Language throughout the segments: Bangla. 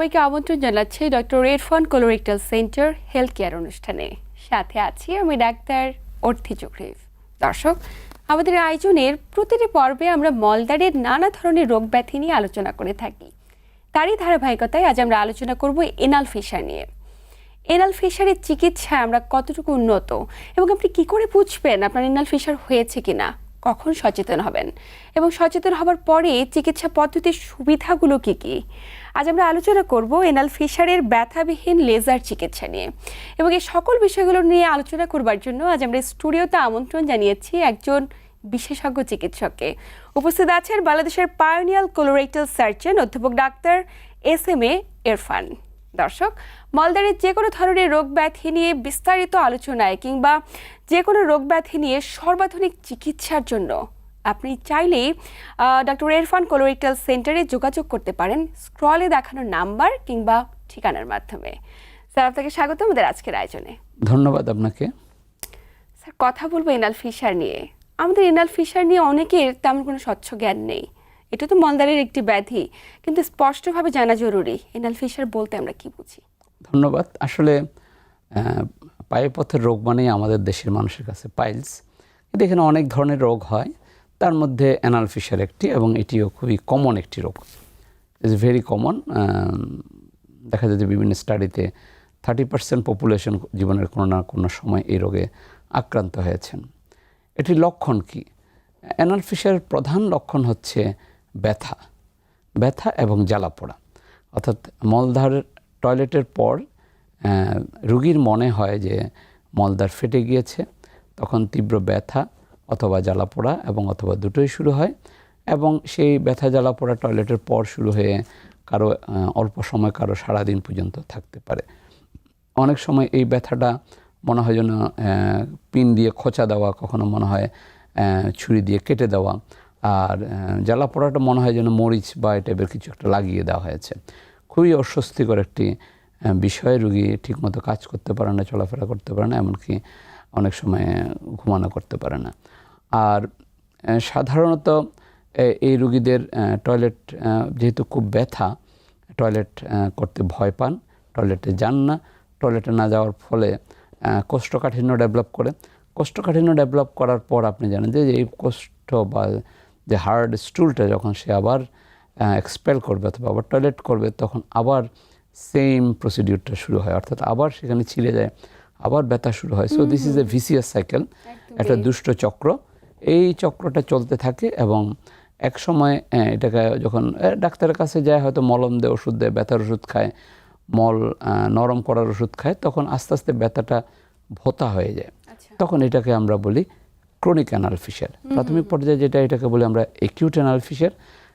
সবাইকে আমন্ত্রণ জানাচ্ছি ডক্টর রেডফন কোলোরেক্টাল সেন্টার হেলথ কেয়ার অনুষ্ঠানে। সাথে আছি আমি ডাক্তার অর্থি চক্রিফ। দর্শক, আমাদের আয়োজনের প্রতিটি পর্বে আমরা মলদারের নানা ধরনের রোগ ব্যাধি নিয়ে আলোচনা করে থাকি। তারই ধারাবাহিকতায় আজ আমরা আলোচনা করব এনাল ফিশার নিয়ে। এনাল ফিশারের চিকিৎসায় আমরা কতটুকু উন্নত এবং আপনি কি করে বুঝবেন আপনার এনাল ফিশার হয়েছে কিনা? কখন সচেতন হবেন? এবং সচেতন হবার পরে চিকিৎসা পদ্ধতির সুবিধাগুলো কি কি? আজ আমরা আলোচনা করব এনাল ফিশারের ব্যথাবিহীন লেজার চিকিৎসা নিয়ে এবং এই সকল বিষয়গুলো নিয়ে আলোচনা করবার জন্য আজ আমরা স্টুডিওতে আমন্ত্রণ জানিয়েছি একজন বিশেষজ্ঞ চিকিৎসককে। উপস্থিত আছেন বাংলাদেশের পায়োনিয়াল কোলোরেক্টাল সার্জন অধ্যাপক ডাক্তার এস এম এ ইরফান দর্শক, মলদারের যে কোনো ধরনের রোগ ব্যাধি নিয়ে বিস্তারিত আলোচনায় কিংবা যে কোনো রোগ ব্যাধি নিয়ে সর্বাধুনিক চিকিৎসার জন্য আপনি চাইলেই ডক্টর এরফান কোলোরেক্টাল সেন্টারে যোগাযোগ করতে পারেন স্ক্রলে দেখানো নাম্বার কিংবা ঠিকানার মাধ্যমে। স্যার আপনাকে স্বাগত আমাদের আজকের আয়োজনে। ধন্যবাদ আপনাকে। স্যার কথা বলব এনাল ফিশার নিয়ে। আমাদের এনাল ফিশার নিয়ে অনেকের তেমন কোনো স্বচ্ছ জ্ঞান নেই। এটা তো মলদারের একটি ব্যাধি কিন্তু স্পষ্টভাবে জানা জরুরি এনাল ফিশার বলতে আমরা কি বুঝি? ধন্যবাদ। আসলে আহ, পায়ুপথের রোগ মানেই আমাদের দেশের মানুষের কাছে পাইলস। কিন্তু এখানে অনেক ধরনের রোগ হয়। তার মধ্যে অ্যানাল ফিশার একটি এবং এটিও খুবই কমন একটি রোগ। ইজ ভেরি কমন দেখা যায় যে বিভিন্ন স্টাডিতে থার্টি পার্সেন্ট পপুলেশন জীবনের কোনো না কোনো সময় এই রোগে আক্রান্ত হয়েছেন। এটির লক্ষণ কি? অ্যানাল ফিশারের প্রধান লক্ষণ হচ্ছে ব্যথা ব্যথা এবং জ্বালা পোড়া অর্থাৎ মলদ্বার টয়লেটের পর রুগীর মনে হয় যে মলদ্বার ফেটে গিয়েছে, তখন তীব্র ব্যথা অথবা জ্বালা পোড়া এবং অথবা দুটোই শুরু হয় এবং সেই ব্যথা জ্বালা পোড়া টয়লেটের পর শুরু হয়ে কারও অল্প সময় কারও সারাদিন পর্যন্ত থাকতে পারে। অনেক সময় এই ব্যথাটা মনে হয় যেন পিন দিয়ে খোঁচা দেওয়া, কখনো মনে হয় ছুরি দিয়ে কেটে দেওয়া আর জ্বালা পোড়াটা মনে হয় যেন মরিচ বা এই টাইপের কিছু একটা লাগিয়ে দেওয়া হয়েছে। খুবই অস্বস্তিকর একটি বিষয়। রুগী ঠিকমতো কাজ করতে পারে না, চলাফেরা করতে পারে না, এমনকি অনেক সময় ঘুমানো করতে পারে না। আর সাধারণত এই রুগীদের টয়লেট যেহেতু খুব ব্যথা, টয়লেট করতে ভয় পান, টয়লেটে যান না, টয়লেটে না যাওয়ার ফলে কোষ্ঠকাঠিন্য ডেভেলপ করে। কোষ্ঠকাঠিন্য ডেভেলপ করার পর আপনি জানেন যে, এই কোষ্ঠ বা যে হার্ড স্টুলটা যখন সে আবার এক্সপেল করবে অথবা আবার টয়লেট করবে, তখন আবার সেম প্রসিডিউরটা শুরু হয়। অর্থাৎ আবার সেখানে ছিঁড়ে যায়। আবার ব্যথা শুরু হয়। So this is a vicious cycle একটা দুষ্ট চক্র। এই চক্রটা চলতে থাকে এবং এক সময় এটাকে যখন ডাক্তারের কাছে যায় হয়তো মলম দেয় ওষুধ দেয় ব্যথার ওষুধ খায় মল নরম করার ওষুধ খায় তখন আস্তে আস্তে ব্যথাটা ভোতা হয়ে যায়। আচ্ছা। তখন এটাকে আমরা বলি ক্রনিক অ্যানাল ফিশার প্রাথমিক পর্যায়ে যেটা এটাকে বলি আমরা একিউট অ্যানাল ফিশার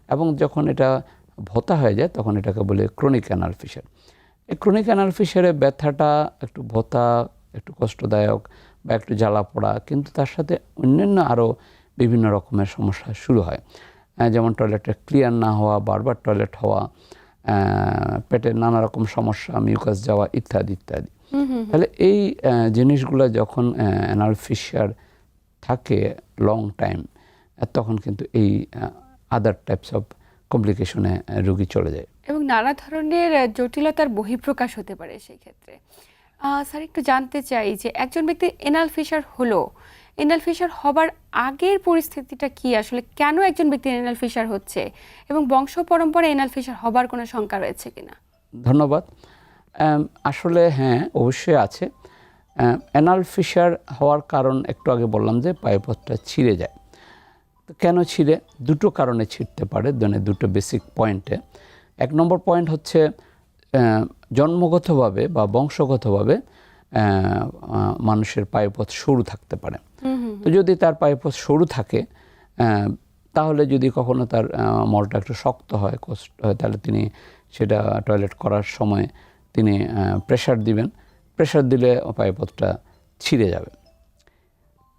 এবং যখন এটা ভোতা হয়ে যায় তখন এটাকে বলি ক্রনিক অ্যানাল ফিশার এই ক্রনিক অ্যানাল ফিশারে ব্যথাটা একটু ভোতা একটু কষ্টদায়ক বা একটু জ্বালা পোড়া কিন্তু তার সাথে অন্যান্য আরও বিভিন্ন রকমের সমস্যা শুরু হয়। যেমন টয়লেটে ক্লিয়ার না হওয়া বারবার টয়লেট হওয়া পেটের নানা রকম সমস্যা মিউকাস যাওয়া ইত্যাদি ইত্যাদি। তাহলে এই জিনিসগুলো যখন অ্যানাল ফিশার থাকে লং টাইম তখন কিন্তু এই আদার টাইপস অফ কমপ্লিকেশনে রুগী চলে যায়। এবং নানা ধরনের জটিলতার বহিঃপ্রকাশ হতে পারে সেই ক্ষেত্রে স্যার, একটু জানতে চাই যে একজন ব্যক্তি এনাল ফিশার হলো, এনাল ফিশার হবার আগের পরিস্থিতিটা কি? আসলে কেন একজন ব্যক্তি এনাল ফিশার হচ্ছে? এবং বংশ পরম্পরায় এনাল ফিশার হবার কোনো শঙ্কা রয়েছে কিনা? ধন্যবাদ। আসলে হ্যাঁ অবশ্যই আছে। অ্যানাল ফিশার হওয়ার কারণ একটু আগে বললাম যে পাইপথটা ছিঁড়ে যায়। তো কেন ছিঁড়ে? দুটো কারণে ছিঁড়তে পারে মানে দুটো বেসিক পয়েন্টে এক নম্বর পয়েন্ট হচ্ছে জন্মগতভাবে বা বংশগতভাবে মানুষের পায়ুপথ সরু থাকতে পারে। তো যদি তার পায়ুপথ সরু থাকে তাহলে যদি কখনো তার মলটা একটু শক্ত হয় কষ্ট হয় তাহলে তিনি সেটা টয়লেট করার সময় তিনি প্রেশার দিবেন। প্রেশার দিলে পায়ুপথটা ছিঁড়ে যাবে।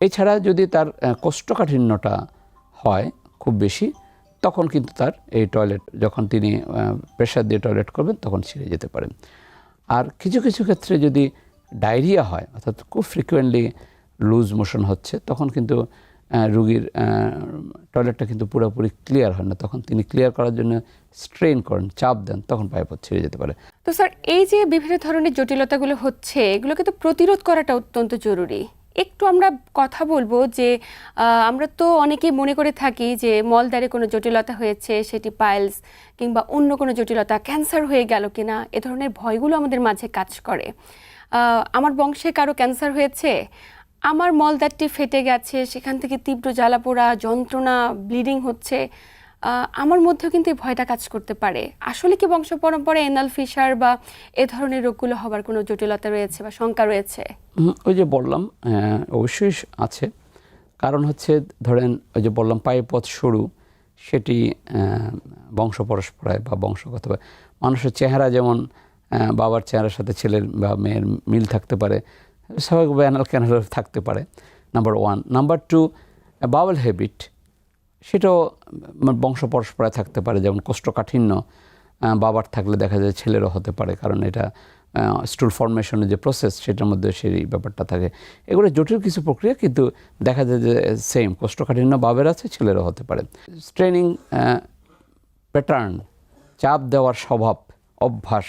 এছাড়া যদি তার কোষ্ঠকাঠিন্যটা হয় খুব বেশি তখন কিন্তু তার এই টয়লেট যখন তিনি প্রেশার দিয়ে টয়লেট করবেন, তখন ছিঁড়ে যেতে পারেন। আর কিছু কিছু ক্ষেত্রে যদি ডায়রিয়া হয়, অর্থাৎ খুব ফ্রিকুয়েন্টলি লুজ মোশন হচ্ছে, তখন কিন্তু রুগীর টয়লেটটা কিন্তু পুরোপুরি ক্লিয়ার হয় না। তখন তিনি ক্লিয়ার করার জন্য স্ট্রেন করেন, চাপ দেন, তখন পাইপথ ছিঁড়ে যেতে পারে। তো স্যার, এই যে বিভিন্ন ধরনের জটিলতাগুলো হচ্ছে, এগুলোকে তো প্রতিরোধ করাটা অত্যন্ত জরুরি। একটু আমরা কথা বলব যে আমরা তো অনেকেই মনে করে থাকি যে, মলদ্বারে কোনো জটিলতা হয়েছে, সেটি পাইলস কিংবা অন্য কোনো জটিলতা ক্যান্সার হয়ে গেল কিনা, এ ধরনের ভয়গুলো আমাদের মাঝে কাজ করে। আমার বংশে কারও ক্যান্সার হয়েছে? আমার মলদ্বারটি ফেটে গেছে, সেখান থেকে তীব্র জ্বালাপোড়া, যন্ত্রণা, ব্লিডিং হচ্ছে। আমার মধ্যেও কিন্তু এই ভয়টা কাজ করতে পারে। আসলে কি বংশ পরম্পরায় এনাল ফিশার বা এ ধরনের রোগগুলো হবার কোনো জটিলতা রয়েছে বা শঙ্কা রয়েছে? ওই যে বললাম অবশ্যই আছে। কারণ হচ্ছে ধরেন ওই যে বললাম পায়ে পথ সরু, সেটি বংশ পরস্পরায় বা বংশগত মানুষের চেহারা যেমন বাবার চেহারার সাথে ছেলের বা মেয়ের মিল থাকতে পারে, স্বাভাবিকভাবে অ্যানাল ক্যানাল থাকতে পারে number one number two bowel habit সেটাও উম, বংশ পরস্পরায় থাকতে পারে যেমন কোষ্ঠকাঠিন্য বাবার থাকলে দেখা যায় ছেলেরও হতে পারে কারণ এটা স্টুল ফর্মেশনের যে প্রসেস সেটার মধ্যে সেই ব্যাপারটা থাকে। এগুলো জটিল কিছু প্রক্রিয়া কিন্তু দেখা যায় যে সেম কোষ্ঠকাঠিন্য বাবের আছে ছেলেরও হতে পারে। স্ট্রেনিং প্যাটার্ন চাপ দেওয়ার স্বভাব অভ্যাস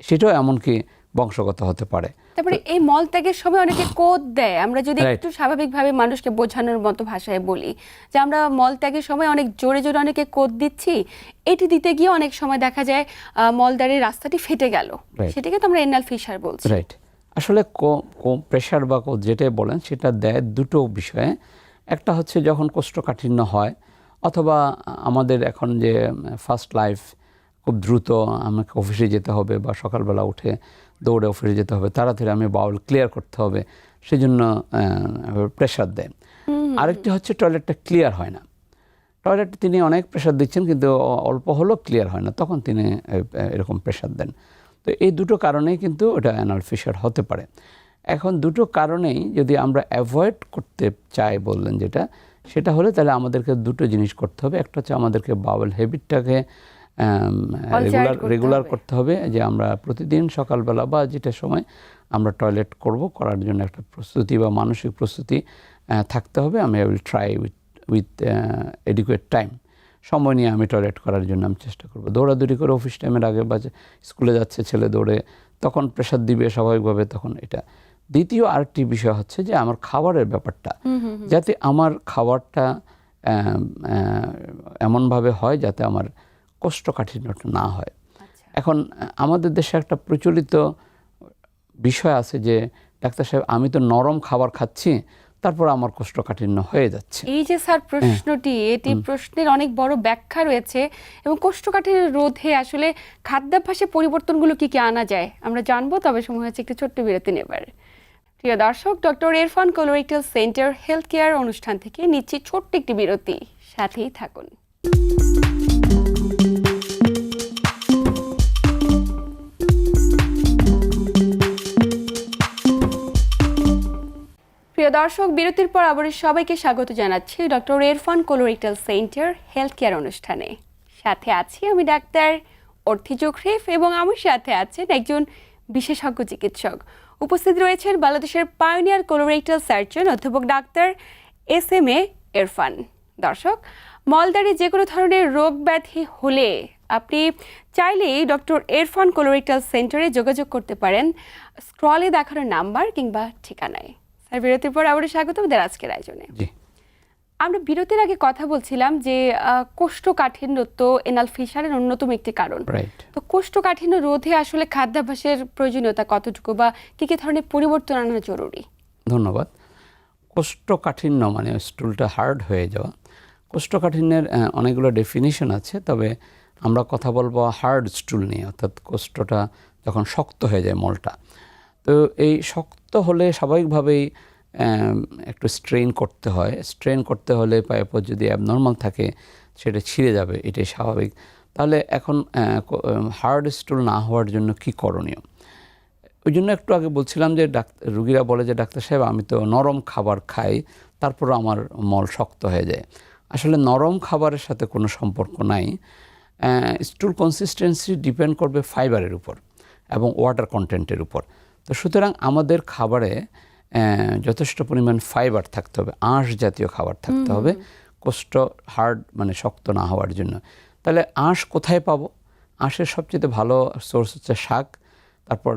সেটাও এমনকি বংশগত হতে পারে। তারপরে এই মল ত্যাগের সময় অনেকে কোদ দেয়। আমরা যদি একটু স্বাভাবিকভাবে মানুষকে বোঝানোর মতো ভাষায় বলি যে আমরা মল ত্যাগের সময় অনেক জোরে জোরে অনেকে কোদ দিচ্ছি এটি দিতে গিয়ে অনেক সময় দেখা যায় আহ, মলদ্বারের রাস্তাটি ফেটে গেল। সেটাকে তো আমরা এনাল ফিশার বলছি। রাইট আসলে প্রেশার বা কো- যেটাই বলেন সেটা দেয় দুটো বিষয়ে। একটা হচ্ছে যখন কোষ্ঠকাঠিন্য হয় অথবা আমাদের এখন যে ফার্স্ট লাইফ খুব দ্রুত আমাকে অফিসে যেতে হবে বা সকালবেলা উঠে দৌড়ে অফিসে যেতে হবে তাড়াতাড়ি আমি বাউল ক্লিয়ার করতে হবে সেজন্য প্রেশার দেয়। আরেকটি হচ্ছে টয়লেটটা ক্লিয়ার হয় না। টয়লেট তিনি অনেক প্রেশার দিচ্ছেন কিন্তু অল্প হলেও ক্লিয়ার হয় না তখন তিনি এরকম প্রেশার দেন। তো এই দুটো কারণেই কিন্তু এটা অ্যানাল ফিশার হতে পারে। এখন দুটো কারণেই যদি আমরা অ্যাভয়েড করতে চাই বললেন যেটা সেটা হলে তাহলে আমাদেরকে দুটো জিনিস করতে হবে। একটা হচ্ছে আমাদেরকে বাউল হ্যাবিটটাকে রেগুলার রেগুলার করতে হবে। যে আমরা প্রতিদিন সকালবেলা বা যেটা সময় আমরা টয়লেট করব করার জন্য একটা প্রস্তুতি বা মানসিক প্রস্তুতি থাকতে হবে। আমি will try with with adequate time সময় নিয়ে আমি টয়লেট করার জন্য আমি চেষ্টা করব। দৌড়াদৌড়ি করে অফিস টাইমের আগে বা স্কুলে যাচ্ছে ছেলে দৌড়ে তখন প্রেশার দিবে স্বাভাবিকভাবে তখন এটা। দ্বিতীয় আরেকটি বিষয় হচ্ছে যে আমার খাবারের ব্যাপারটা। যাতে আমার খাবারটা এমনভাবে হয় যাতে আমার কোষ্ঠকাঠিন্যটা না হয়। আচ্ছা। এখন আমাদের দেশে একটা প্রচলিত বিষয় আছে যে ডাক্তার সাহেব আমি তো নরম খাবার খাচ্ছি তারপর আমার কোষ্ঠকাঠিন্য হয়ে যাচ্ছে। এই যে স্যার প্রশ্নটি এটি প্রশ্নের অনেক বড় ব্যাখ্যা রয়েছে এবং কোষ্ঠকাঠিন্য রোধে আসলে খাদ্যাভ্যাসে পরিবর্তনগুলো কি কি আনা যায় আমরা জানব তবে সময় হচ্ছে একটু ছোট্ট বিরতি নেবার। প্রিয় দর্শক doctor Irfan colorectal centre health care অনুষ্ঠান থেকে নিচ্ছি ছোট্ট একটি বিরতি সাথেই থাকুন। দর্শক, বিরতির পর আবার সবাইকে স্বাগত জানাচ্ছি doctor Irfan colorectal centre health care অনুষ্ঠানে। সাথে আছি আমি ডাক্তার অর্থি জোখরিফ এবং আমার সাথে আছেন একজন বিশেষজ্ঞ চিকিৎসক। উপস্থিত রয়েছেন বাংলাদেশের পায়োনিয়ার কোলোরেক্টাল সার্জন অধ্যাপক ডাক্তার এস এম এ এরফান। দর্শক মলদারি যে কোনো ধরনের রোগ ব্যাধি হলে আপনি চাইলেই ডক্টর এরফান কোলোরেক্টাল সেন্টারে যোগাযোগ করতে পারেন। স্ক্রলে দেখানো নাম্বার কিংবা ঠিকানায়। স্যার বিরতির পর আবারও স্বাগত আমাদের আজকের আয়োজনে। আমরা বিরতির আগে কথা বলছিলাম যে কোষ্ঠকাঠিন্য তো এনাল ফিশারের অন্যতম একটি কারণ। তো কোষ্ঠকাঠিন্য রোধে আসলে খাদ্যাভ্যাসের প্রয়োজনীয়তা কতটুকু বা কি কি ধরনের পরিবর্তন আনা জরুরি? ধন্যবাদ। কোষ্ঠকাঠিন্য মানে স্টুলটা হার্ড হয়ে যাওয়া। কোষ্ঠকাঠিন্যের অনেকগুলো ডেফিনিশন আছে তবে আমরা কথা বলব হার্ড স্টুল নিয়ে অর্থাৎ কোষ্ঠটা যখন শক্ত হয়ে যায় মলটা। তো এই শক্ত হলে স্বাভাবিকভাবেই একটু স্ট্রেন করতে হয়। স্ট্রেন করতে হলে পাইপত যদি অ্যাবনর্মাল থাকে, সেটা ছিঁড়ে যাবে, এটাই স্বাভাবিক। তাহলে এখন হার্ড স্টুল না হওয়ার জন্য কি করণীয়? ওই জন্য একটু আগে বলছিলাম যে ডাক্তার রুগীরা বলে যে, ডাক্তার সাহেব, আমি তো নরম খাবার খাই তারপর আমার মল শক্ত হয়ে যায়। আসলে নরম খাবারের সাথে কোনো সম্পর্ক নাই। স্টুল কনসিস্টেন্সি ডিপেন্ড করবে ফাইবারের উপর এবং ওয়াটার কন্টেন্টের উপর। তো সুতরাং আমাদের খাবারে যথেষ্ট পরিমাণ ফাইবার থাকতে হবে আঁশ জাতীয় খাবার থাকতে হবে কোষ্ঠ হার্ড মানে শক্ত না হওয়ার জন্য। তাহলে আঁশ কোথায় পাবো? আঁশের সবচেয়ে ভালো সোর্স হচ্ছে শাক তারপর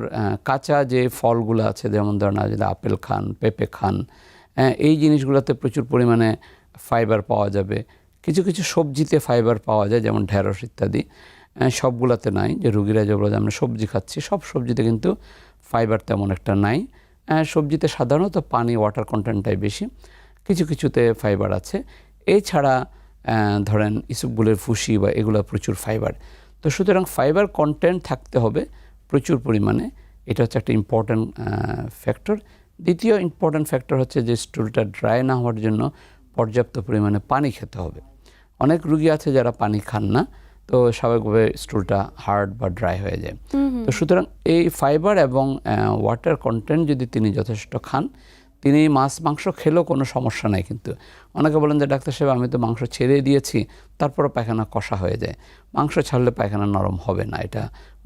কাঁচা যে ফলগুলো আছে যেমন ধরেন যদি আপেল খান পেঁপে খান এই জিনিসগুলোতে প্রচুর পরিমাণে ফাইবার পাওয়া যাবে। কিছু কিছু সবজিতে ফাইবার পাওয়া যায় যেমন ঢেঁড়স ইত্যাদি। সবগুলাতে নাই, যে রুগীরা যে বলে আমরা সবজি খাচ্ছি, সব সবজিতে কিন্তু ফাইবার তেমন একটা নাই। সবজিতে সাধারণত পানি ওয়াটার কন্টেন্টটাই বেশি, কিছু কিছুতে ফাইবার আছে। এছাড়া ধরেন ইসুপগুলের ফুসি বা এগুলো প্রচুর ফাইবার তো সুতরাং ফাইবার কন্টেন্ট থাকতে হবে প্রচুর পরিমাণে, এটা হচ্ছে একটা ইম্পর্ট্যান্ট ফ্যাক্টর দ্বিতীয় ইম্পর্ট্যান্ট ফ্যাক্টর হচ্ছে যে স্টুলটা ড্রাই না হওয়ার জন্য পর্যাপ্ত পরিমাণে পানি খেতে হবে। অনেক রুগী আছে যারা পানি খান না তো স্বাভাবিকভাবে স্টুলটা হার্ড বা ড্রাই হয়ে যায়। তো সুতরাং এই ফাইবার এবং ওয়াটার কন্টেন্ট যদি তিনি যথেষ্ট খান তিনি মাছ মাংস খেলেও কোনো সমস্যা নাই কিন্তু। অনেকে বলেন যে ডাক্তার সাহেব আমি তো মাংস ছেড়ে দিয়েছি তারপরে পায়খানা কষা হয়ে যায়। মাংস ছাড়লে পায়খানা নরম হবে না এটা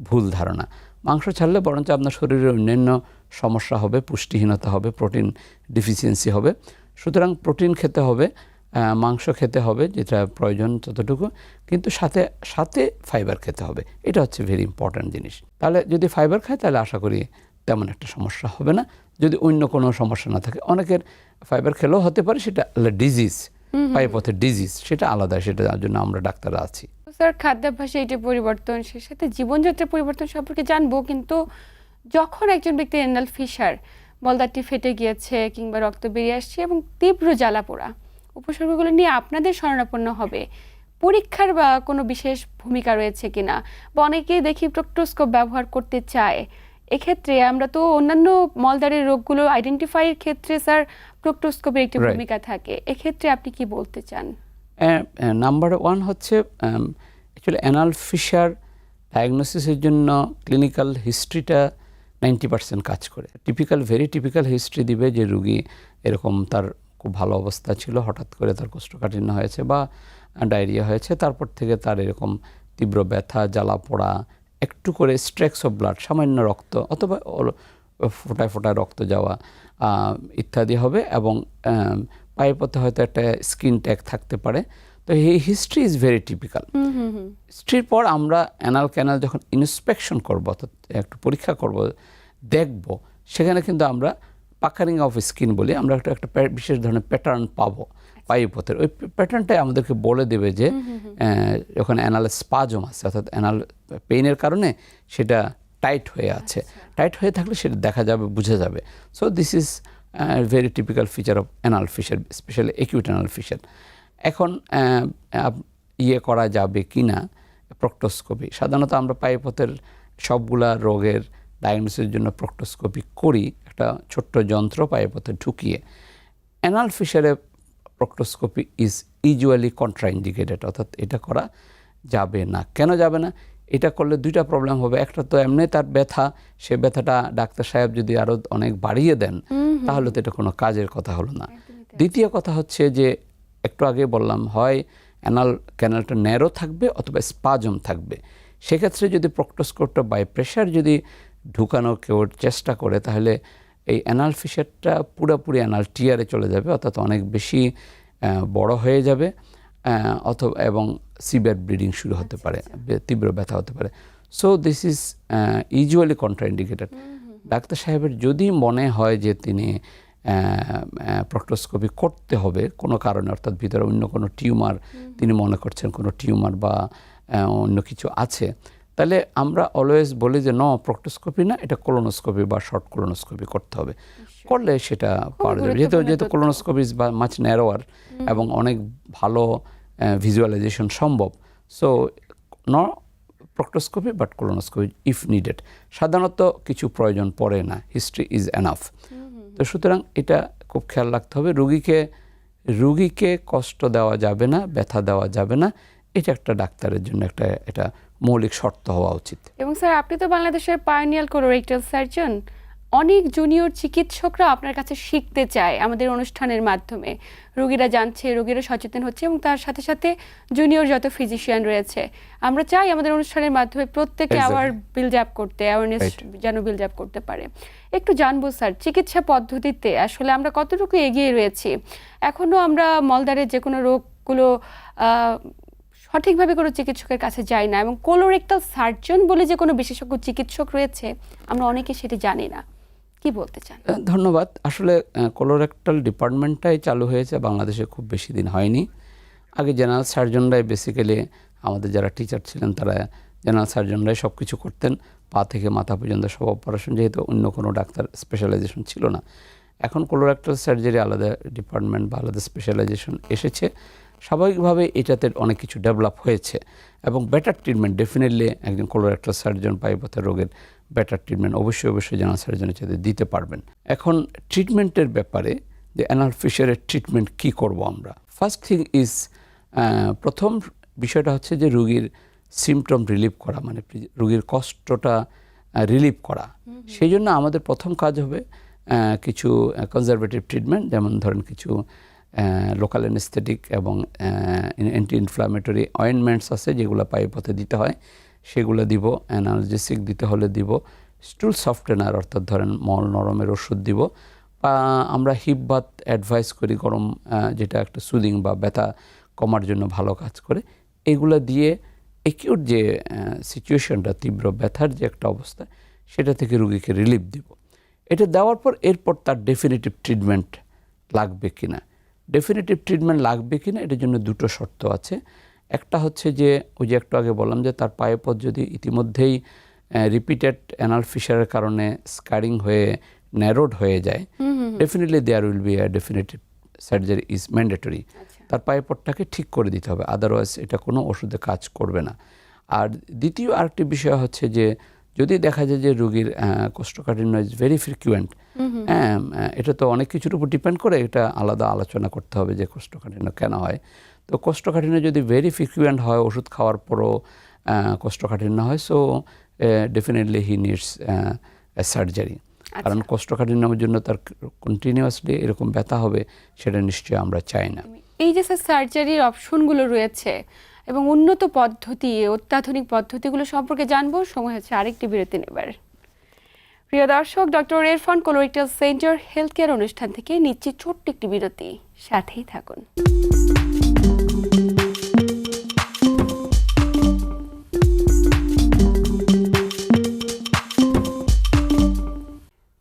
ভুল ধারণা। মাংস ছাড়লে বরঞ্চ আপনার শরীরে অন্যান্য সমস্যা হবে পুষ্টিহীনতা হবে প্রোটিন ডিফিসিয়েন্সি হবে। সুতরাং প্রোটিন খেতে হবে মাংস খেতে হবে যেটা প্রয়োজন ততটুকু। কিন্তু সাথে সাথে ফাইবার খেতে হবে। এটা হচ্ছে ভেরি ইম্পর্ট্যান্ট জিনিস। তাহলে যদি ফাইবার খায় তাহলে আশা করি তেমন একটা সমস্যা হবে না। যদি অন্য কোনো সমস্যা না থাকে অনেকের ফাইবার খেলেও হতে পারে সেটা ডিজিজ পাইপথের ডিজিজ সেটা আলাদা সেটা যার জন্য আমরা ডাক্তাররা আছি। স্যার খাদ্যাভ্যাসে এটা পরিবর্তন সে সাথে জীবনযাত্রার পরিবর্তন সম্পর্কে জানব কিন্তু যখন একজন ব্যক্তির এনাল ফিশার মলদারটি ফেটে গিয়েছে কিংবা রক্ত বেরিয়ে আসছে এবং তীব্র জ্বালা পোড়া উপসর্গগুলো নিয়ে আপনাদের শরণাপন্ন হবে। পরীক্ষার বা কোনো বিশেষ ভূমিকা রয়েছে কিনা বা অনেকেই দেখি প্রক্টোস্কোপ ব্যবহার করতে চায়। এক্ষেত্রে আমরা তো অন্যান্য মলদারের রোগগুলো আইডেন্টিফাইয়ের ক্ষেত্রে স্যার প্রক্টোস্কোপের একটি ভূমিকা থাকে। এক্ষেত্রে আপনি কি বলতে চান? নাম্বার ওয়ান হচ্ছে অ্যাকচুয়ালি অ্যানাল ফিশার ডায়াগনোসিসের জন্য ক্লিনিক্যাল হিস্ট্রিটা নাইনটি পার্সেন্ট কাজ করে। টিপিক্যাল ভেরি টিপিক্যাল হিস্ট্রি দিবে যে রুগী এরকম তার খুব ভালো অবস্থা ছিল হঠাৎ করে তার কোষ্ঠকাঠিন্য হয়েছে বা ডায়রিয়া হয়েছে। তারপর থেকে তার এরকম তীব্র ব্যথা জ্বালা পোড়া একটু করে স্ট্রেক্স অফ ব্লাড সামান্য রক্ত অথবা ফোটায় ফোটায় রক্ত যাওয়া ইত্যাদি হবে এবং পায়ের পথে হয়তো একটা স্কিন ট্যাগ থাকতে পারে। তো এই হিস্ট্রি ইজ ভেরি টিপিক্যাল। হিস্ট্রির পর আমরা অ্যানাল ক্যানাল যখন ইন্সপেকশন করব অর্থাৎ একটু পরীক্ষা করব দেখব সেখানে কিন্তু আমরা পাকারিং অফ স্কিন বলি আমরা একটা একটা বিশেষ ধরনের প্যাটার্ন পাবো পাইপথের ওই প্যাটার্নটাই আমাদেরকে বলে দেবে যে যখন অ্যানাল স্পাজম আছে অর্থাৎ অ্যানাল পেইনের কারণে সেটা টাইট হয়ে আছে। টাইট হয়ে থাকলে সেটা দেখা যাবে বোঝা যাবে। So this is very typical feature of anal fissure specially acute anal fissure এখন ইয়ে করা যাবে কি না প্রক্টোস্কোপি সাধারণত আমরা পাইপথের সবগুলা রোগের ডায়াগনোসিসের জন্য প্রক্টোস্কোপি করি। একটা ছোট্ট যন্ত্র পাইপথে ঢুকিয়ে অ্যানাল ফিশারে প্রক্টোস্কোপি ইজ ইউজুয়ালি কন্ট্রাইন্ডিকেটেড অর্থাৎ এটা করা যাবে না। কেন যাবে না? এটা করলে দুইটা প্রবলেম হবে। একটা তো এমনি তার ব্যথা সে ব্যথাটা ডাক্তার সাহেব যদি আরও অনেক বাড়িয়ে দেন তাহলে তো এটা কোনো কাজের কথা হলো না। দ্বিতীয় কথা হচ্ছে যে একটু আগে বললাম হয় অ্যানাল ক্যানালটা ন্যারো থাকবে অথবা স্পাজম থাকবে। সেক্ষেত্রে যদি প্রক্টোস্কোপটা বাই প্রেশার যদি ঢুকানো কেউ চেষ্টা করে তাহলে এই অ্যানাল ফিশারটা পুরোপুরি অ্যানাল টিয়ারে চলে যাবে অর্থাৎ অনেক বেশি বড় হয়ে যাবে অথবা এবং সিভিয়ার ব্লিডিং শুরু হতে পারে তীব্র ব্যথা হতে পারে। So this is usually contraindicated doctor সাহেবের যদি মনে হয় যে তিনি প্রক্টোস্কোপি করতে হবে কোনো কারণে অর্থাৎ ভিতরে অন্য কোনো টিউমার তিনি মনে করছেন কোনো টিউমার বা অন্য কিছু আছে তাহলে আমরা অলওয়েজ বলি যে ন প্রক্টোস্কোপি না এটা কোলোনোস্কোপি বা শর্ট কোলোনোস্কোপি করতে হবে। করলে সেটা পাওয়া যাবে। যেহেতু যেহেতু। কোলোনোস্কোপি ইজ মাছ ন্যারোয়ার এবং অনেক ভালো ভিজুয়ালাইজেশন সম্ভব। So no proctoscopy but colonoscopy if needed সাধারণত কিছু প্রয়োজন পড়ে না। হিস্ট্রি ইজ এনাফ তো সুতরাং এটা খুব খেয়াল রাখতে হবে। রুগীকে রুগীকে কষ্ট দেওয়া যাবে না ব্যথা দেওয়া যাবে না। এটা একটা ডাক্তারের জন্য একটা এটা মৌলিক শর্ত হওয়া উচিত। এবং স্যার আপনি তো বাংলাদেশের পায়োনিয়াল কোলোরেক্টাল সার্জন অনেক জুনিয়র চিকিৎসকরা আপনার কাছে শিখতে চায় আমাদের অনুষ্ঠানের মাধ্যমে। রোগীরা জানছে রোগীরা সচেতন হচ্ছে এবং তার সাথে সাথে জুনিয়র যত ফিজিশিয়ান রয়েছে আমরা চাই আমাদের অনুষ্ঠানের মাধ্যমে প্রত্যেকে আবার বিল্ড আপ করতে অ্যাওয়ারনেস যেন বিল্ড আপ করতে পারে। একটু জানব স্যার চিকিৎসা পদ্ধতিতে আসলে আমরা কতটুকু এগিয়ে রয়েছি? এখনও আমরা মলদারের যে কোনো রোগগুলো সঠিকভাবে কোনো চিকিৎসকের কাছে যাই না এবং কোলোরেক্টাল সার্জন বলে যে কোনো বিশেষজ্ঞ চিকিৎসক রয়েছে, আমরা অনেকে সেটি জানি না। কি বলতে চান? ধন্যবাদ। আসলে কোলোরেক্টাল ডিপার্টমেন্টটাই চালু হয়েছে, বাংলাদেশে খুব বেশি দিন হয়নি। আগে জেনারেল সার্জনরাই বেসিক্যালি আমাদের যারা টিচার ছিলেন, তারা জেনারেল সার্জনরাই সব কিছু করতেন। পা থেকে মাথা পর্যন্ত সব অপারেশন যেহেতু অন্য কোনো ডাক্তার স্পেশালাইজেশন ছিল না। এখন কোলোরেক্টাল সার্জারি আলাদা ডিপার্টমেন্ট বা আলাদা স্পেশালাইজেশন এসেছে। স্বাভাবিকভাবে এটাতে অনেক কিছু ডেভেলপ হয়েছে এবং বেটার ট্রিটমেন্ট ডেফিনেটলি একজন কোলোরেক্টাল সার্জন পাইপথের রোগের বেটার ট্রিটমেন্ট অবশ্যই অবশ্যই জেনারেল সার্জনের সাথে দিতে পারবেন। এখন ট্রিটমেন্টের ব্যাপারে যে অ্যানাল ফিশারের ট্রিটমেন্ট কি করব আমরা? ফার্স্ট থিং ইজ প্রথম বিষয়টা হচ্ছে যে রুগীর সিমটম রিলিভ করা মানে রুগীর কষ্টটা রিলিভ করা। সেই জন্য আমাদের প্রথম কাজ হবে কিছু কনজারভেটিভ ট্রিটমেন্ট যেমন ধরেন কিছু লোকাল অ্যানেস্থেটিক এবং অ্যান্টি ইনফ্লামেটরি অয়েনমেন্টস আছে যেগুলো পায়ে পথে দিতে হয়। সেগুলো দিব অ্যানালজেসিক দিতে হলে দিব স্টুল সফটেনার অর্থাৎ ধরেন মল নরমের ওষুধ দিব বা আমরা হিপ বাত অ্যাডভাইস করি গরম যেটা একটা সুদিং বা ব্যথা কমার জন্য ভালো কাজ করে। এগুলো দিয়ে একিউট যে সিচুয়েশনটা তীব্র ব্যথার যে একটা অবস্থা, সেটা থেকে রুগীকে রিলিফ দিব। এটা দেওয়ার পর এরপর তার ডেফিনেটিভ ট্রিটমেন্ট লাগবে কিনা। ডেফিনেটিভ ট্রিটমেন্ট লাগবে কিনা এটার জন্য দুটো শর্ত আছে। একটা হচ্ছে যে ওই যে একটু আগে বললাম যে তার পায়ে পথ যদি ইতিমধ্যেই রিপিটেড অ্যানাল ফিশারের কারণে স্কারিং হয়ে ন্যারোড হয়ে যায় definitely there will be a definitive surgery is mandatory তার পায়ে পটটাকে ঠিক করে দিতে হবে আদারওয়াইজ এটা কোনো ওষুধে কাজ করবে না। আর দ্বিতীয় আরেকটি বিষয় হচ্ছে যে যদি দেখা যায় যে রুগীর কোষ্ঠকাঠিন্য ইজ ভেরি ফ্রিকুয়েন্ট হ্যাঁ এটা তো অনেক কিছুর উপর ডিপেন্ড করে এটা আলাদা আলোচনা করতে হবে যে কোষ্ঠকাঠিন্য কেন হয়। তো কোষ্ঠকাঠিন্য যদি ভেরি ফ্রিকুয়েন্ট হয় ওষুধ খাওয়ার পরও কোষ্ঠকাঠিন্য হয় so definitely he needs surgery কারণ কোষ্ঠকাঠিন্যের জন্য তার কন্টিনিউয়াসলি এরকম ব্যথা হবে সেটা নিশ্চয়ই আমরা চাই না। এই যে স্যার সার্জারির অপশনগুলো রয়েছে এবং উন্নত পদ্ধতি, অত্যাধুনিক পদ্ধতিগুলো সম্পর্কে জানব। সময় হচ্ছে আরেকটি বিরতি নেবার। প্রিয় দর্শক, doctor Irfan colorectal centre health care অনুষ্ঠান থেকে নিচ্ছি ছোট্ট একটি বিরতি। সাথেই থাকুন।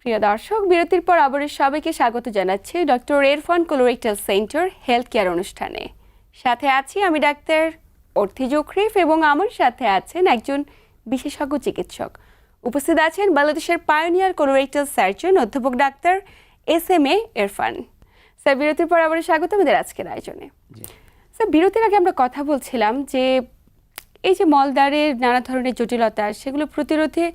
প্রিয় দর্শক, বিরতির পর আবার সবাইকে স্বাগত জানাচ্ছি doctor Irfan colorectal centre health care অনুষ্ঠানে। সাথে আছি আমি ডাক্তার অর্থি জোখরিফ এবং আমার সাথে আছেন একজন বিশেষজ্ঞ চিকিৎসক। উপস্থিত আছেন বাংলাদেশের পায়োনিয়ার কোলোরেক্টাল সার্জন অধ্যাপক doctor S M A Irfan sir বিরতির পর আবার স্বাগত আমাদের আজকের আয়োজনে। স্যার বিরতির আগে আমরা কথা বলছিলাম যে এই যে মলদ্বারের নানা ধরনের জটিলতা সেগুলো প্রতিরোধে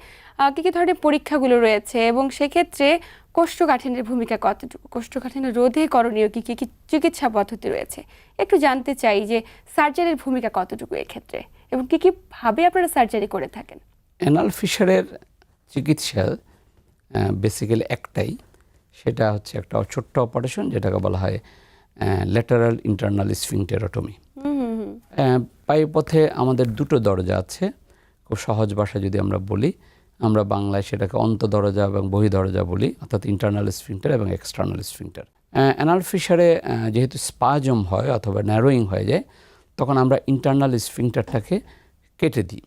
কী কী ধরনের পরীক্ষাগুলো রয়েছে এবং সেক্ষেত্রে কোষ্ঠকাঠিন্যের ভূমিকা কতটুকু? কোষ্ঠকাঠিন্য রোধে করণীয় কী কী? চিকিৎসা পদ্ধতি রয়েছে? একটু জানতে চাই যে সার্জারির ভূমিকা কতটুকু এক্ষেত্রে এবং কী কী ভাবে আপনারা সার্জারি করে থাকেন? অ্যানাল ফিশারের চিকিৎসা বেসিক্যালি একটাই। সেটা হচ্ছে একটা ছোট্ট অপারেশন যেটাকে বলা হয় ল্যাটারাল ইন্টারনাল স্ফিংটেরোটমি পায়ে পথে আমাদের দুটো দরজা আছে। খুব সহজ ভাষা যদি আমরা বলি আমরা বাংলায় সেটাকে অন্ত দরজা এবং বহি দরজা বলি, অর্থাৎ ইন্টারনাল স্ফিংটার এবং এক্সটার্নাল স্ফিংটার অ্যানাল ফিশারে যেহেতু স্পাজম হয় অথবা ন্যারোয়িং হয়ে যায়, তখন আমরা ইন্টারনাল স্ফিংটারটাকে কেটে দিই।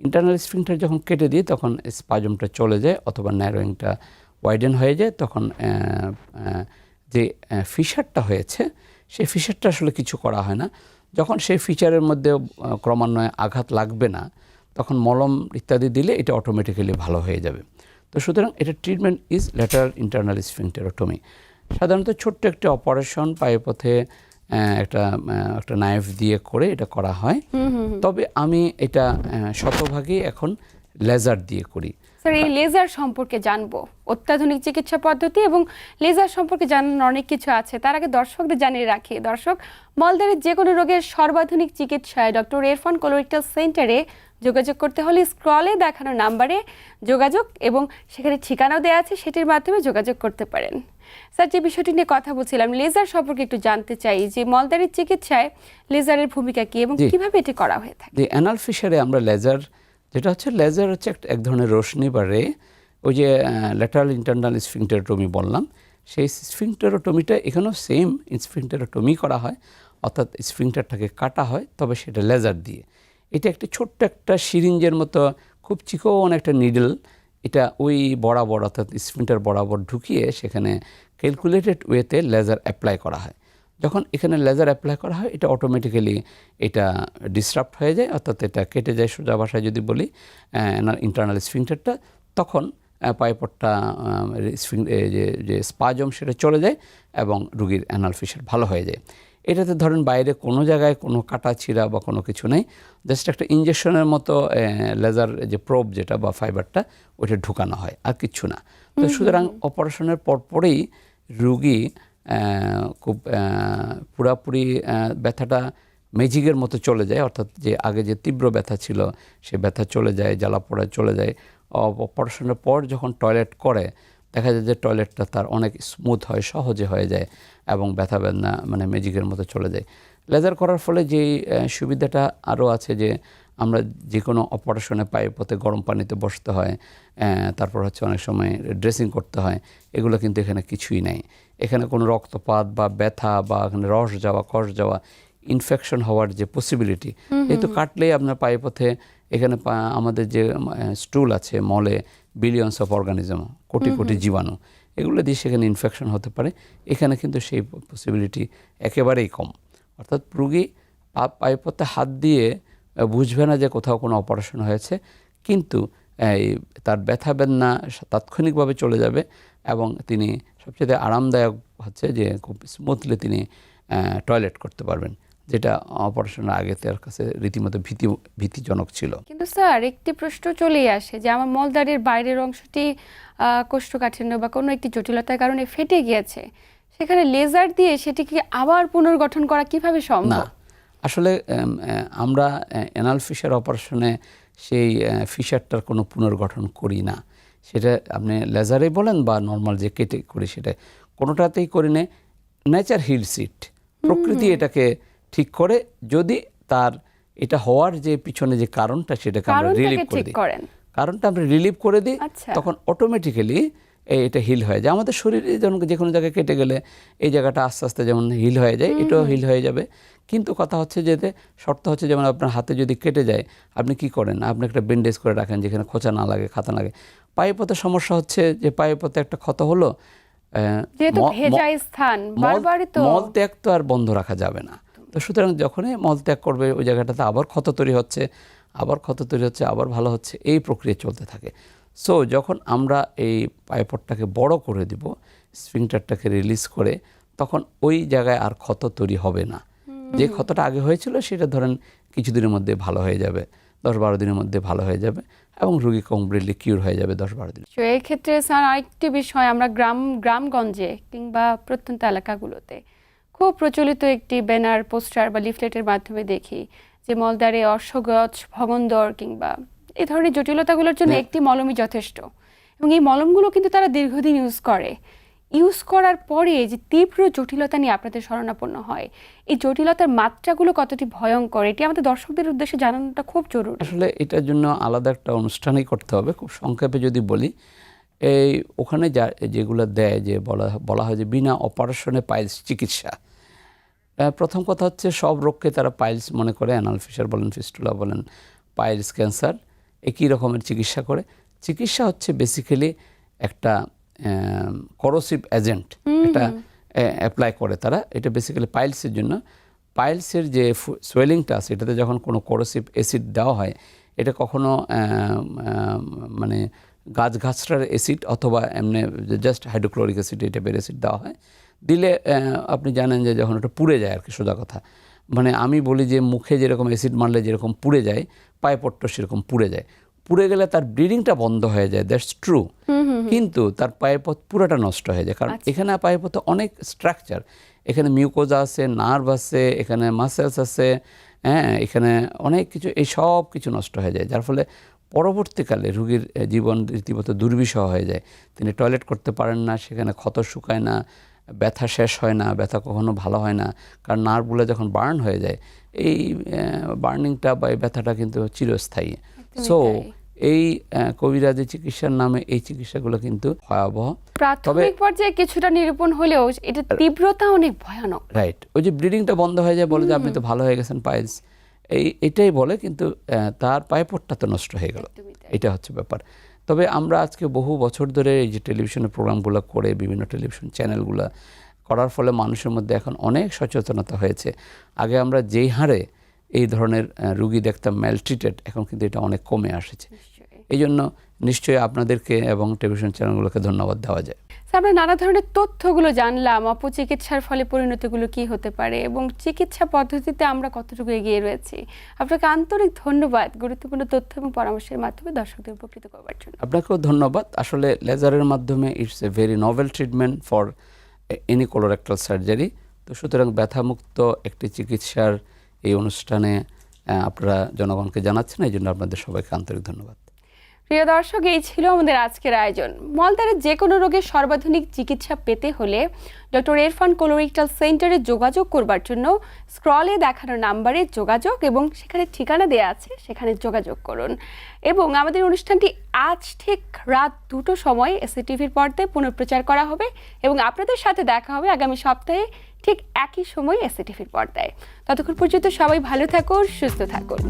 ইন্টারনাল স্ফিংটার যখন কেটে দিই, তখন স্পাজমটা চলে যায় অথবা ন্যারোয়িংটা ওয়াইডেন হয়ে যায়। তখন যে ফিশারটা হয়েছে, সেই ফিশারটা আসলে কিছু করা হয় না। যখন সেই ফিচারের মধ্যে ক্রমান্বয়ে আঘাত লাগবে না তখন মলম ইত্যাদি দিলে এটা অটোমেটিক্যালি ভালো হয়ে যাবে। তো সুতরাং এটা treatment is lateral internal sphincterotomy সাধারণত ছোট্ট একটা অপারেশন পায়ে পথে একটা একটা নাইফ দিয়ে করে এটা করা হয়। তবে আমি এটা শতভাগই এখন লেজার দিয়ে করি। স্যার এই লেজার সম্পর্কে জানব। অত্যাধুনিক চিকিৎসা পদ্ধতি এবং লেজার সম্পর্কে জানার অনেক কিছু আছে। তার আগে দর্শকদের জানিয়ে রাখি দর্শক মলদারের যে কোনো রোগের সর্বাধুনিক চিকিৎসায় ডক্টর ইরফান কোলোরেক্টাল সেন্টারে যোগাযোগ করতে হলে স্ক্রলে দেখানো নাম্বারে যোগাযোগ এবং সেখানে ঠিকানাও দেওয়া আছে সেটির মাধ্যমে যোগাযোগ করতে পারেন। স্যার যে বিষয়টি নিয়ে কথা বলছিলাম লেজার সম্পর্কে একটু জানতে চাই যে মলদারির চিকিৎসায় লেজারের ভূমিকা কি এবং। কীভাবে এটি করা হয়ে থাকে? অ্যানাল ফিশারে আমরা লেজার যেটা হচ্ছে লেজার হচ্ছে একটা এক ধরনের রোশনি বা রে ওই যে ল্যাটারাল ইন্টারনাল স্ফিংটেরোটমি বললাম সেই স্ফিংটেরোটমিটা এখানেও সেম স্ফিংটেরোটমি করা হয় অর্থাৎ স্ফিংটারটাকে কাটা হয় তবে সেটা লেজার দিয়ে। এটা একটা ছোট্ট একটা সিরিঞ্জের মতো, খুব চিকন একটা নিডল এটা ওই বরাবর, অর্থাৎ স্ফিংটার বরাবর ঢুকিয়ে সেখানে ক্যালকুলেটেড ওয়েতে লেজার অ্যাপ্লাই করা হয়। যখন এখানে লেজার অ্যাপ্লাই করা হয়, এটা অটোমেটিক্যালি এটা ডিসরাপ্ট হয়ে যায়, অর্থাৎ এটা কেটে যায় সোজা ভাষায় যদি বলি ইন্টারনাল স্ফিংটারটা তখন পাইপটটা যে যে স্পাজম সেটা চলে যায় এবং রুগীর অ্যানাল ফিশার ভালো হয়ে যায়। এটাতে ধরেন বাইরে কোনো জায়গায় কোনো কাটা ছিঁড়া বা কোনো কিছু নেই জাস্ট একটা ইঞ্জেকশনের মতো লেজার যে প্রোব যেটা বা ফাইবারটা ওইটা ঢুকানো হয় আর কিচ্ছু না। তো সুতরাং অপারেশনের পরপরেই রুগী খুব পুরাপুরি ব্যথাটা ম্যাজিকের মতো চলে যায় অর্থাৎ যে আগে যে তীব্র ব্যথা ছিল সে ব্যথা চলে যায় জ্বালা পোড়া চলে যায়। অপারেশনের পর যখন টয়লেট করে দেখা যায় যে টয়লেটটা তার অনেক স্মুথ হয় সহজে হয়ে যায় এবং ব্যথা বেদনা মানে ম্যাজিকের মতো চলে যায়। লেজার করার ফলে যে সুবিধাটা আরও আছে যে আমরা যে কোনো অপারেশনে পায়ে পথে গরম পানিতে বসতে হয় তারপর হচ্ছে অনেক সময় ড্রেসিং করতে হয় এগুলো কিন্তু এখানে কিছুই নাই। এখানে কোনো রক্তপাত বা ব্যথা বা এখানে রস যাওয়া কষ যাওয়া ইনফেকশন হওয়ার যে পসিবিলিটি যেহেতু কাটলেই আপনার পায়ে পথে এখানে আমাদের যে স্টুল আছে মলে billions of organism crore crore জীবাণু এগুলো দিয়ে সেখানে ইনফেকশন হতে পারে। এখানে কিন্তু সেই পসিবিলিটি একেবারেই কম। অর্থাৎ রুগী পা- পায়ে পথে হাত দিয়ে বুঝবে না যে কোথাও কোনো অপারেশন হয়েছে কিন্তু এই তার ব্যথা বেদনা তাৎক্ষণিকভাবে চলে যাবে এবং তিনি সবচেয়ে আরামদায়ক হচ্ছে যে খুব স্মুথলি তিনি টয়লেট করতে পারবেন। যেটা অপারেশনের আগে তার কাছে রীতিমতো ভীতি ভীতিজনক ছিল। কিন্তু স্যার একটি প্রশ্ন চলেই আসে যে আমার মলদারের বাইরের অংশটি কোষ্ঠকাঠিন্য বা কোনো একটি জটিলতার কারণে ফেটে গিয়েছে। সেখানে লেজার দিয়ে সেটিকে আবার পুনর্গঠন করা কীভাবে সম্ভব? না আসলে আমরা অ্যানাল ফিশার অপারেশনে সেই ফিশারটার কোনো পুনর্গঠন করি না। সেটা আপনি লেজারে বলেন বা নর্মাল যে কেটে করি সেটা কোনোটাতেই করি না। নেচার হিল সিট প্রকৃতি এটাকে ঠিক করে যদি তার এটা হওয়ার যে পিছনে যে কারণটা সেটাকে আমরা রিলিভ করে দিই। কারণটা আমরা রিলিভ করে দিই আচ্ছা। তখন অটোমেটিক্যালি এটা হিল হয়ে যায়। আমাদের শরীরে যেমন যে কোনো জায়গায় কেটে গেলে এই জায়গাটা আস্তে আস্তে যেমন হিল হয়ে যায় এটাও হিল হয়ে যাবে। কিন্তু কথা হচ্ছে যে শর্ত হচ্ছে যেমন আপনার হাতে যদি কেটে যায় আপনি কি করেন? আপনি একটা ব্যান্ডেজ করে রাখেন যেখানে খোঁচা না লাগে খাতা না লাগে। পায়ে পথে সমস্যা হচ্ছে যে পায়ে পথে একটা ক্ষত হলো মল ত্যাগ তো আর বন্ধ রাখা যাবে না। তো সুতরাং যখনই মল ত্যাগ করবে ওই জায়গাটাতে আবার ক্ষত তৈরি হচ্ছে আবার ক্ষত তৈরি হচ্ছে আবার ভালো হচ্ছে এই প্রক্রিয়া চলতে থাকে। সো যখন আমরা এই পাইপটটাকে বড় করে দিব স্প্রিংটারটাকে রিলিজ করে তখন ওই জায়গায় আর ক্ষত তৈরি হবে না। যে ক্ষতটা আগে হয়েছিল সেটা ধরেন কিছুদিনের মধ্যে ভালো হয়ে যাবে দশ বারো দিনের মধ্যে ভালো হয়ে যাবে এবং রুগী কমপ্লিটলি কিউর হয়ে যাবে দশ বারো দিন তো এই ক্ষেত্রে স্যার আরেকটি বিষয় আমরা গ্রাম গ্রামগঞ্জে কিংবা প্রত্যন্ত এলাকাগুলোতে খুব প্রচলিত একটি ব্যানার পোস্টার বা লিফলেটের মাধ্যমে দেখি যে মলদারে অশ্বগজ ভগন্দর কিংবা এই ধরনের জটিলতাগুলোর জন্য একটি মলমই যথেষ্ট এবং এই মলমগুলো কিন্তু তারা দীর্ঘদিন ইউজ করে। ইউজ করার পরে যে তীব্র জটিলতা নিয়ে আপনাদের শরণাপন্ন হয় এই জটিলতার মাত্রাগুলো কতটি ভয়ঙ্কর এটি আমাদের দর্শকদের উদ্দেশ্যে জানানোটা খুব জরুরি। আসলে এটার জন্য আলাদা একটা অনুষ্ঠানই করতে হবে। খুব সংক্ষেপে যদি বলি এই ওখানে যা যেগুলো দেয় যে বলা বলা হয় যে বিনা অপারেশনে পাইলস চিকিৎসা। প্রথম কথা হচ্ছে সব রোগকে তারা পাইলস মনে করে অ্যানাল ফিশার বলেন ফিস্টুলা বলেন পাইলস ক্যান্সার একই রকমের চিকিৎসা করে। চিকিৎসা হচ্ছে বেসিক্যালি একটা করোসিভ এজেন্ট এটা অ্যাপ্লাই করে তারা। এটা বেসিক্যালি পাইলসের জন্য। পাইলসের যে সোয়েলিংটা আছে এটাতে যখন কোনো করোসিভ অ্যাসিড দেওয়া হয় এটা কখনো মানে গাছ গাছটার অ্যাসিড অথবা এমনি জাস্ট হাইড্রোক্লোরিক অ্যাসিড এই টাইপের অ্যাসিড দেওয়া হয়। দিলে আপনি জানেন যে যখন ওটা পুড়ে যায় আর কি সোজা কথা। মানে আমি বলি যে মুখে যেরকম অ্যাসিড মারলে যেরকম পুড়ে যায় পাইপট্ট সেরকম পুড়ে যায়। পুড়ে গেলে তার ব্লিডিংটা বন্ধ হয়ে যায় দ্যাটস ট্রু কিন্তু তার পায়েপথ পুরোটা নষ্ট হয়ে যায় কারণ এখানে পায়েপথে অনেক স্ট্রাকচার এখানে মিউকোজা আছে নার্ভ আছে এখানে মাসেলস আছে হ্যাঁ এখানে অনেক কিছু এই সব কিছু নষ্ট হয়ে যায়। যার ফলে পরবর্তীকালে রুগীর জীবন রীতিমতো দুর্বিষহ হয়ে যায়। তিনি টয়লেট করতে পারেন না সেখানে ক্ষত শুকায় না ব্যথা শেষ হয় না ব্যথা কখনো ভালো হয় না কারণ নার্ভগুলো যখন বার্ন হয়ে যায় এই বার্নিংটা বা এই ব্যথাটা কিন্তু চিরস্থায়ী। সো এই কবিরাজি চিকিৎসার নামে এই চিকিৎসাগুলো কিন্তু ভয়াবহ। প্রাথমিক পর্যায়ে কিছুটা নিরূপণ হলেও এটা তীব্রতা অনেক ভয়ানক। রাইট ওই যে ব্লিডিংটা বন্ধ হয়ে যায় বলে যে আপনি তো ভালো হয়ে গেছেন পাইলস এই এটাই বলে কিন্তু তার পাইপটটা তো নষ্ট হয়ে গেল। এটা হচ্ছে ব্যাপার। তবে আমরা আজকে বহু বছর ধরে এই যে টেলিভিশনের প্রোগ্রামগুলো করে বিভিন্ন টেলিভিশন চ্যানেলগুলো করার ফলে মানুষের মধ্যে এখন অনেক সচেতনতা হয়েছে। আগে আমরা যেই হারে এই ধরনের রুগী দেখতাম ম্যালট্রিটেড এখন কিন্তু এটা অনেক কমে আসছে। এই জন্য নিশ্চয়ই আপনাদেরকে এবং টেলিভিশন চ্যানেলগুলোকে ধন্যবাদ দেওয়া যায়। আমরা নানা ধরনের তথ্যগুলো জানলাম অপচিকিৎসার ফলে পরিণতিগুলো কি হতে পারে এবং চিকিৎসা পদ্ধতিতে আমরা কতটুকু এগিয়ে রয়েছি। আপনাকে আন্তরিক ধন্যবাদ গুরুত্বপূর্ণ তথ্য এবং পরামর্শের মাধ্যমে দর্শকদের উপকৃত করবার জন্য। আপনাকেও ধন্যবাদ। আসলে লেজারের মাধ্যমে it's a very novel treatment for any colorectal surgery তো সুতরাং ব্যথামুক্ত একটি চিকিৎসার এই অনুষ্ঠানে আপনারা জনগণকে জানাচ্ছেন এই জন্য আপনাদের সবাইকে আন্তরিক ধন্যবাদ। প্রিয় দর্শক, এই ছিল আমাদের আজকের আয়োজন। মলদারের যে কোনো রোগের সর্বাধুনিক চিকিৎসা পেতে হলে ডক্টর এরফান কোলোরেক্টাল সেন্টারে যোগাযোগ করবার জন্য স্ক্রলে দেখানো নাম্বারে যোগাযোগ এবং সেখানে ঠিকানা দেওয়া আছে, সেখানে যোগাযোগ করুন। এবং আমাদের অনুষ্ঠানটি আজ ঠিক রাত দুটো সময় এসএ টিভির পর্দায় পুনঃপ্রচার করা হবে এবং আপনাদের সাথে দেখা হবে আগামী সপ্তাহে ঠিক একই সময় এসএ টিভির পর্দায়। ততক্ষণ পর্যন্ত সবাই ভালো থাকুন, সুস্থ থাকুন।